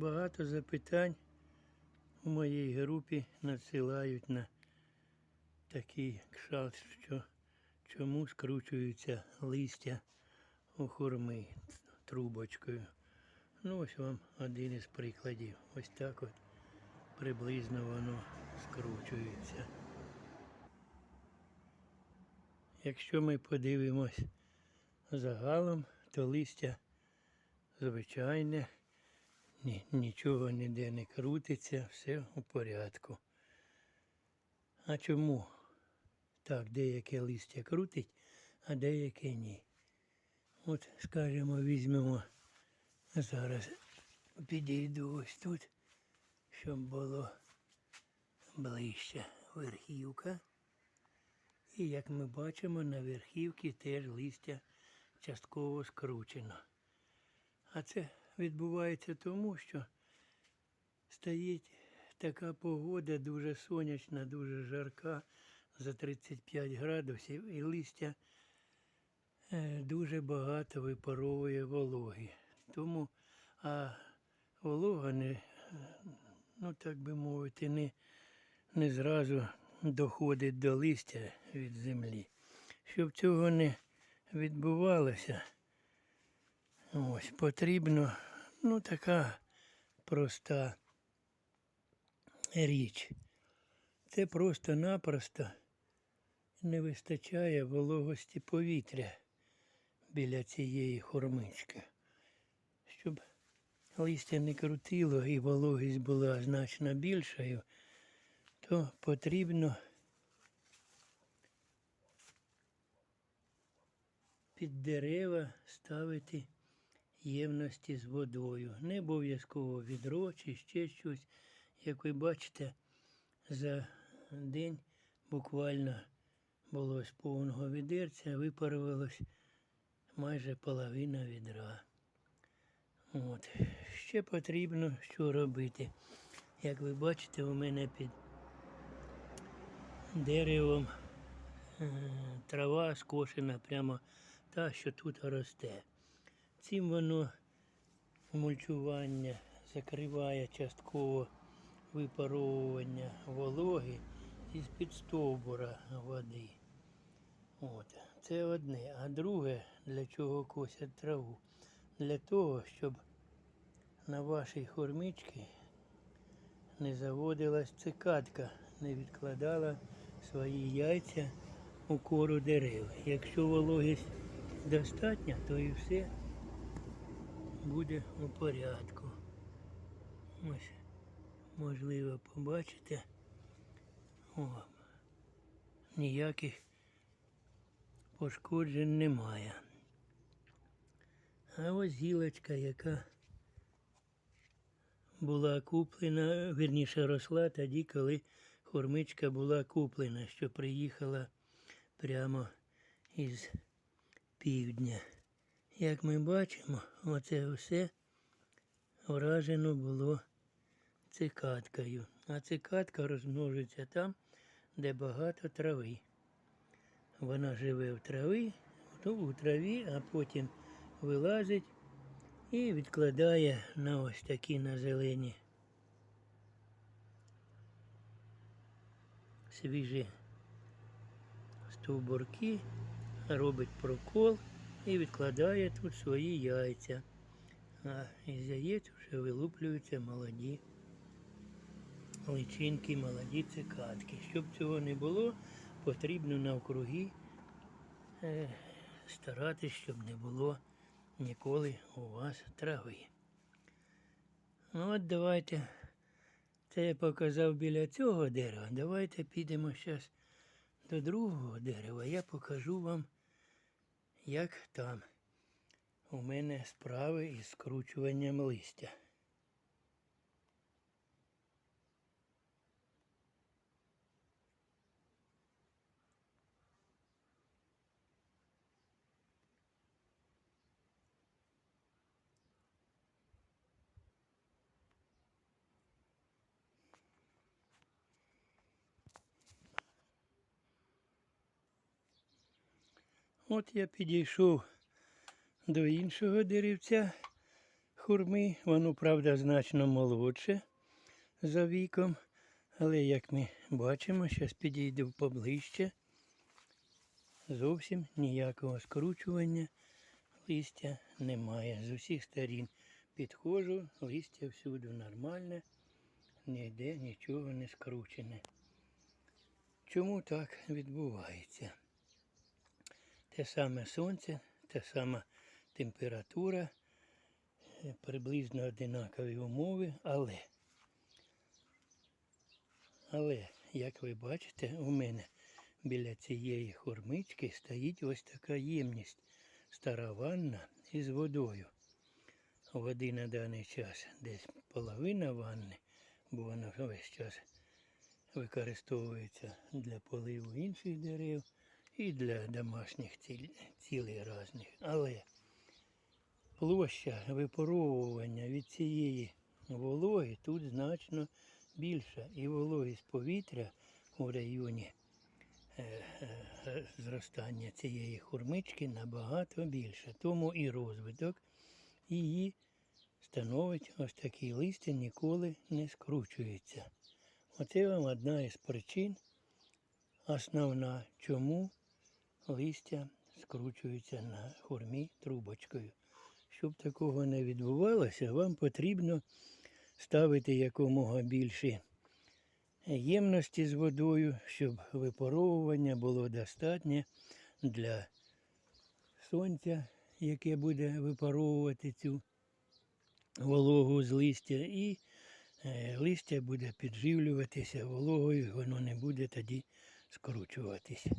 багато запитань у моїй групі надсилають на такий кшалт, що чому скручуються листя у хурми трубочкою. Ну, ось вам один із прикладів. Ось так от приблизно воно скручується. Якщо ми подивимось загалом, то листя звичайне, ні, нічого ніде не крутиться, все у порядку. А чому так деяке листя крутить, а деяке ні? От, скажімо, візьмемо зараз підійду ось тут, щоб було ближче верхівка. І як ми бачимо, на верхівці теж листя частково скручено. А це відбувається тому, що стоїть така погода дуже сонячна, дуже жарка, за 35 градусів, і листя е, дуже багато випаровує вологи. Тому а волога не, ну так би мовити, не, не зразу доходить до листя від землі. Щоб цього не відбувалося, ось потрібно ну така проста річ. Це просто-напросто не вистачає вологості повітря біля цієї хормички. Щоб листя не крутило і вологість була значно більшою, то потрібно під дерева ставити ємності з водою. Не обов'язково відро чи ще щось. Як ви бачите, за день буквально було з повного відерця, випарувалось майже половина відра. От. Ще потрібно що робити. Як ви бачите, у мене під деревом е, трава скошена прямо та, що тут росте. Цим воно мульчування закриває частково випаровування вологи із під стовбура води. От. Це одне. А друге, для чого косять траву? Для того, щоб на вашій хормичці не заводилась цикадка, не відкладала свої яйця у кору дерев. Якщо вологість достатня, то і все буде у порядку. Ось, можливо, побачите. О, ніяких пошкоджень немає. А ось гілочка, яка була куплена, вірніше росла тоді, коли хормичка була куплена, що приїхала прямо із півдня. Як ми бачимо, оце все вражено було цикадкою. А цикадка розмножується там, де багато трави. Вона живе в траві, ну, у траві, а потім вилазить і відкладає на ось такі на зелені свіжі стовбурки, робить прокол і відкладає тут свої яйця. А із яєць вже вилуплюються молоді личинки, молоді цикадки. Щоб цього не було, потрібно навкруги е, старатись, щоб не було ніколи у вас трави. Ну от давайте, це я показав біля цього дерева. Давайте підемо зараз до другого дерева. Я покажу вам, як там у мене справи із скручуванням листя. От я підійшов до іншого деревця хурми, воно, правда, значно молодше за віком. Але як ми бачимо, зараз підійду поближче. Зовсім ніякого скручування листя немає. З усіх сторін підходжу, листя всюди нормальне, ніде нічого не скручене. Чому так відбувається? Те саме сонце, та сама температура, е, приблизно одинакові умови, але, але, як ви бачите, у мене біля цієї хормички стоїть ось така ємність стара ванна із водою. Води на даний час десь половина ванни, бо вона весь час використовується для поливу інших дерев і для домашніх цілей різних. Але площа випаровування від цієї вологи тут значно більша. І вологість повітря у районі е, е, зростання цієї хурмички набагато більше. Тому і розвиток її становить ось такі листя ніколи не скручується. Оце вам одна із причин, основна, чому листя скручується на хурмі трубочкою. Щоб такого не відбувалося, вам потрібно ставити якомога більше ємності з водою, щоб випаровування було достатнє для сонця, яке буде випаровувати цю вологу з листя, і е, листя буде підживлюватися вологою, воно не буде тоді скручуватися.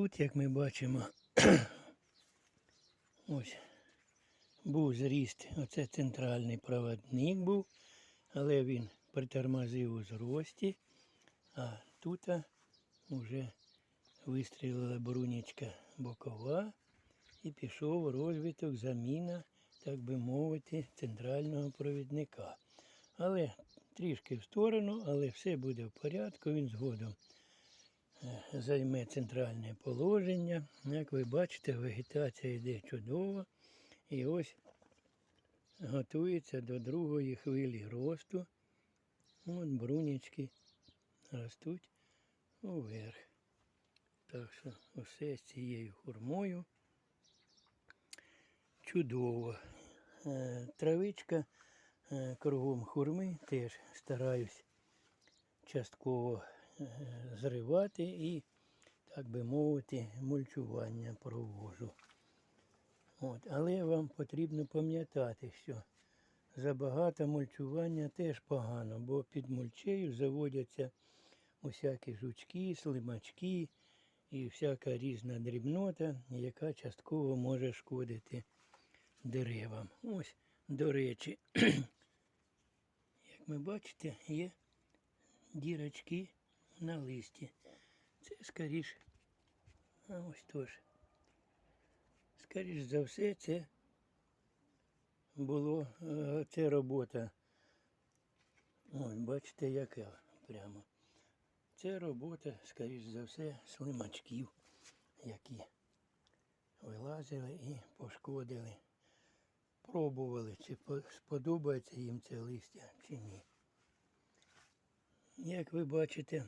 Тут, як ми бачимо, ось був зріст, оце центральний проводник був, але він притормозив у зрості, а тут вже вистрілила брунічка бокова і пішов розвиток заміна, так би мовити, центрального провідника. Але трішки в сторону, але все буде в порядку, він згодом займе центральне положення. Як ви бачите, вегетація йде чудово. І ось готується до другої хвилі росту. От брунячки ростуть уверх. Так що усе з цією хурмою чудово. Е, Травичка е, кругом хурми теж стараюсь частково зривати і, так би мовити, мульчування провожу. От. Але вам потрібно пам'ятати, що забагато мульчування теж погано, бо під мульчею заводяться усякі жучки, слимачки і всяка різна дрібнота, яка частково може шкодити деревам. Ось, до речі, як ми бачите, є дірочки на листі. Це скоріш, а ось теж. Скоріш за все, це було це робота. Ось, бачите, яка прямо. Це робота, скоріш за все, слимачків, які вилазили і пошкодили. Пробували, чи сподобається їм це листя, чи ні. Як ви бачите,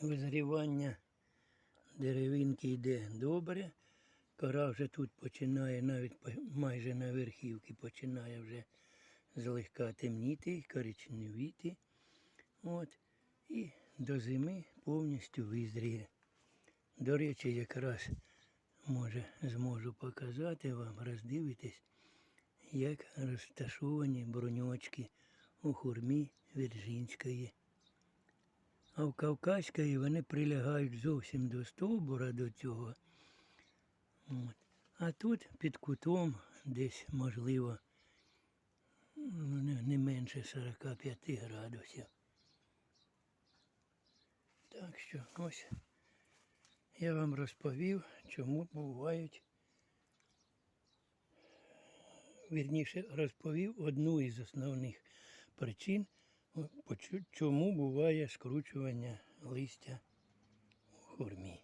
визрівання деревинки йде добре. Кора вже тут починає, навіть майже на верхівці починає вже злегка темніти, коричневіти. От. І до зими повністю визріє. До речі, якраз може зможу показати вам, роздивитись, як розташовані броньочки у хурмі Вірджинської. А в Кавказької вони прилягають зовсім до стовбура до цього. От. А тут під кутом десь, можливо, не, менше 45 градусів. Так що ось я вам розповів, чому бувають. Вірніше розповів одну із основних причин, чому буває скручування листя у хурмі.